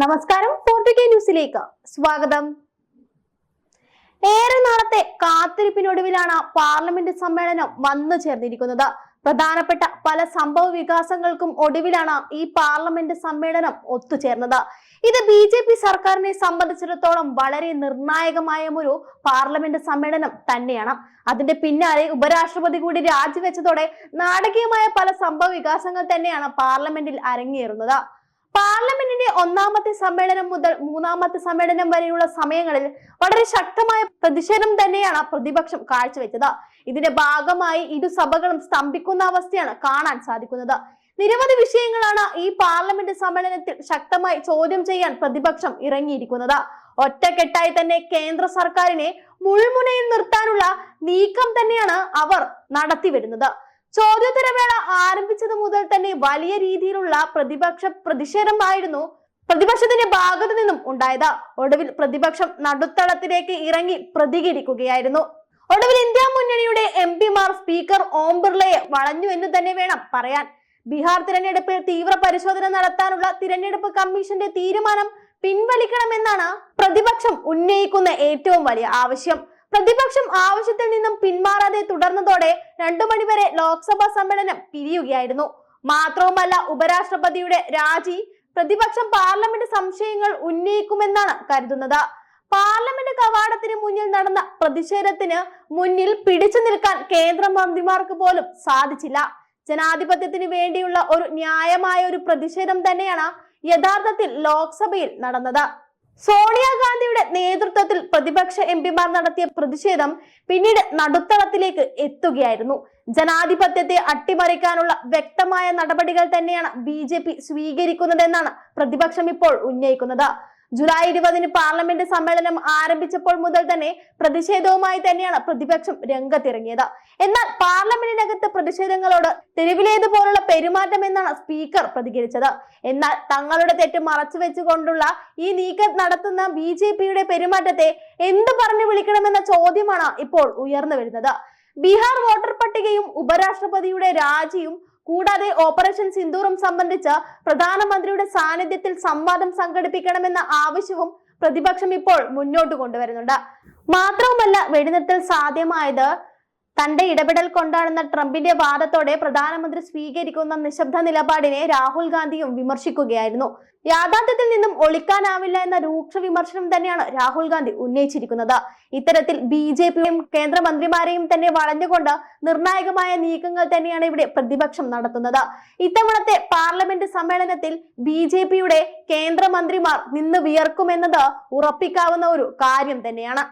നമസ്കാരം പോർട്ടുഗേ ന്യൂസിലേക്ക് സ്വാഗതം. ഏറെ നാളത്തെ കാത്തിരിപ്പിനൊടുവിലാണ് പാർലമെന്റ് സമ്മേളനം വന്നു ചേർന്നിരിക്കുന്നത്. പ്രധാനപ്പെട്ട പല സംഭവ വികാസങ്ങൾക്കും ഒടുവിലാണ് ഈ പാർലമെന്റ് സമ്മേളനം ഒത്തുചേർന്നത്. ഇത് ബി ജെ പി സർക്കാരിനെ സംബന്ധിച്ചിടത്തോളം വളരെ നിർണായകമായ ഒരു പാർലമെന്റ് സമ്മേളനം തന്നെയാണ്. അതിന്റെ പിന്നാലെ ഉപരാഷ്ട്രപതി കൂടി രാജിവെച്ചതോടെ നാടകീയമായ പല സംഭവ വികാസങ്ങൾ തന്നെയാണ് പാർലമെന്റിൽ അരങ്ങേറുന്നത്. പാർലമെന്റിന്റെ ഒന്നാമത്തെ സമ്മേളനം മുതൽ മൂന്നാമത്തെ സമ്മേളനം വരെയുള്ള സമയങ്ങളിൽ വളരെ ശക്തമായ പ്രതിഷേധം തന്നെയാണ് പ്രതിപക്ഷം കാഴ്ചവെച്ചത്. ഇതിന്റെ ഭാഗമായി ഇരു സഭകളും സ്തംഭിക്കുന്ന അവസ്ഥയാണ് കാണാൻ സാധിക്കുന്നത്. നിരവധി വിഷയങ്ങളാണ് ഈ പാർലമെന്റ് സമ്മേളനത്തിൽ ശക്തമായി ചോദ്യം ചെയ്യാൻ പ്രതിപക്ഷം ഇറങ്ങിയിരിക്കുന്നത്. ഒറ്റക്കെട്ടായി തന്നെ കേന്ദ്ര സർക്കാരിനെ മുൾമുനയിൽ നിർത്താനുള്ള നീക്കം തന്നെയാണ് അവർ നടത്തിവരുന്നത്. ചോദ്യോത്തരവേള ആരംഭിച്ചത് മുതൽ തന്നെ വലിയ രീതിയിലുള്ള പ്രതിപക്ഷ പ്രതിഷേധമായിരുന്നു പ്രതിപക്ഷത്തിന്റെ ഭാഗത്തു നിന്നും ഉണ്ടായത്. ഒടുവിൽ പ്രതിപക്ഷം നടുത്തളത്തിലേക്ക് ഇറങ്ങി പ്രതികരിക്കുകയായിരുന്നു. ഒടുവിൽ ഇന്ത്യ മുന്നണിയുടെ എം പിമാർ സ്പീക്കർ ഓം ബിർളയെ വളഞ്ഞു എന്ന് തന്നെ വേണം പറയാൻ. ബീഹാർ തിരഞ്ഞെടുപ്പിൽ തീവ്ര പരിശോധന നടത്താനുള്ള തിരഞ്ഞെടുപ്പ് കമ്മീഷന്റെ തീരുമാനം പിൻവലിക്കണമെന്നാണ് പ്രതിപക്ഷം ഉന്നയിക്കുന്ന ഏറ്റവും വലിയ ആവശ്യം. പ്രതിപക്ഷം ആവശ്യത്തിൽ നിന്നും പിന്മാറാതെ തുടർന്നതോടെ രണ്ടു മണിവരെ ലോക്സഭാ സമ്മേളനം പിരിയുകയായിരുന്നു. മാത്രവുമല്ല ഉപരാഷ്ട്രപതിയുടെ രാജി പ്രതിപക്ഷം പാർലമെന്റ് സംശയങ്ങൾ ഉന്നയിക്കുമെന്നാണ് കരുതുന്നത്. പാർലമെന്റ് കവാടത്തിന് മുന്നിൽ നടന്ന പ്രതിഷേധത്തിന് മുന്നിൽ പിടിച്ചു നിൽക്കാൻ കേന്ദ്രമന്ത്രിമാർക്ക് പോലും സാധിച്ചില്ല. ജനാധിപത്യത്തിന് വേണ്ടിയുള്ള ഒരു ന്യായമായ ഒരു പ്രതിഷേധം തന്നെയാണ് യഥാർത്ഥത്തിൽ ലോക്സഭയിൽ നടന്നത്. സോണിയാഗാന്ധിയുടെ നേതൃത്വത്തിൽ പ്രതിപക്ഷ എം പിമാർ നടത്തിയ പ്രതിഷേധം പിന്നീട് നടുത്തളത്തിലേക്ക് എത്തുകയായിരുന്നു. ജനാധിപത്യത്തെ അട്ടിമറിക്കാനുള്ള വ്യക്തമായ നടപടികൾ തന്നെയാണ് ബി സ്വീകരിക്കുന്നതെന്നാണ് പ്രതിപക്ഷം ഇപ്പോൾ ഉന്നയിക്കുന്നത്. ജൂലൈ ഇരുപതിന് പാർലമെന്റ് സമ്മേളനം ആരംഭിച്ചപ്പോൾ മുതൽ തന്നെ പ്രതിഷേധവുമായി തന്നെയാണ് പ്രതിപക്ഷം രംഗത്തിറങ്ങിയത്. എന്നാൽ പാർലമെന്റിനകത്ത് പ്രതിഷേധങ്ങളോട് തെരുവിലേതുപോലുള്ള പെരുമാറ്റം എന്നാണ് സ്പീക്കർ പ്രതികരിച്ചത്. എന്നാൽ തങ്ങളുടെ തെറ്റ് മറച്ചു വെച്ചുകൊണ്ടുള്ള ഈ നീക്കം നടത്തുന്ന ബി ജെ പിയുടെ പെരുമാറ്റത്തെ എന്ത് പറഞ്ഞു വിളിക്കണമെന്ന ചോദ്യമാണ് ഇപ്പോൾ ഉയർന്നു വരുന്നത്. ബീഹാർ വോട്ടർ പട്ടികയും ഉപരാഷ്ട്രപതിയുടെ രാജിയും കൂടാതെ ഓപ്പറേഷൻ സിന്ദൂറും സംബന്ധിച്ച് പ്രധാനമന്ത്രിയുടെ സാന്നിധ്യത്തിൽ സംവാദം സംഘടിപ്പിക്കണമെന്ന ആവശ്യവും പ്രതിപക്ഷം ഇപ്പോൾ മുന്നോട്ട് കൊണ്ടുവരുന്നുണ്ട്. മാത്രവുമല്ല വെടിനിർത്തൽ സാധ്യമായത് തന്റെ ഇടപെടൽ കൊണ്ടാണെന്ന ട്രംപിന്റെ വാദത്തോടെ പ്രധാനമന്ത്രി സ്വീകരിക്കുന്ന നിശബ്ദ നിലപാടിനെ രാഹുൽ ഗാന്ധിയും വിമർശിക്കുകയായിരുന്നു. യാഥാർത്ഥ്യത്തിൽ നിന്നും ഒളിക്കാനാവില്ല എന്ന രൂക്ഷ വിമർശനം തന്നെയാണ് രാഹുൽ ഗാന്ധി ഉന്നയിച്ചിരിക്കുന്നത്. ഇത്തരത്തിൽ ബി ജെ പിയും കേന്ദ്രമന്ത്രിമാരെയും തന്നെ വളഞ്ഞുകൊണ്ട് നിർണായകമായ നീക്കങ്ങൾ തന്നെയാണ് ഇവിടെ പ്രതിപക്ഷം നടത്തുന്നത്. ഇത്തവണത്തെ പാർലമെന്റ് സമ്മേളനത്തിൽ ബി ജെ പിയുടെ കേന്ദ്രമന്ത്രിമാർ നിന്ന് വിയർക്കുമെന്നത് ഉറപ്പിക്കാവുന്ന ഒരു കാര്യം തന്നെയാണ്.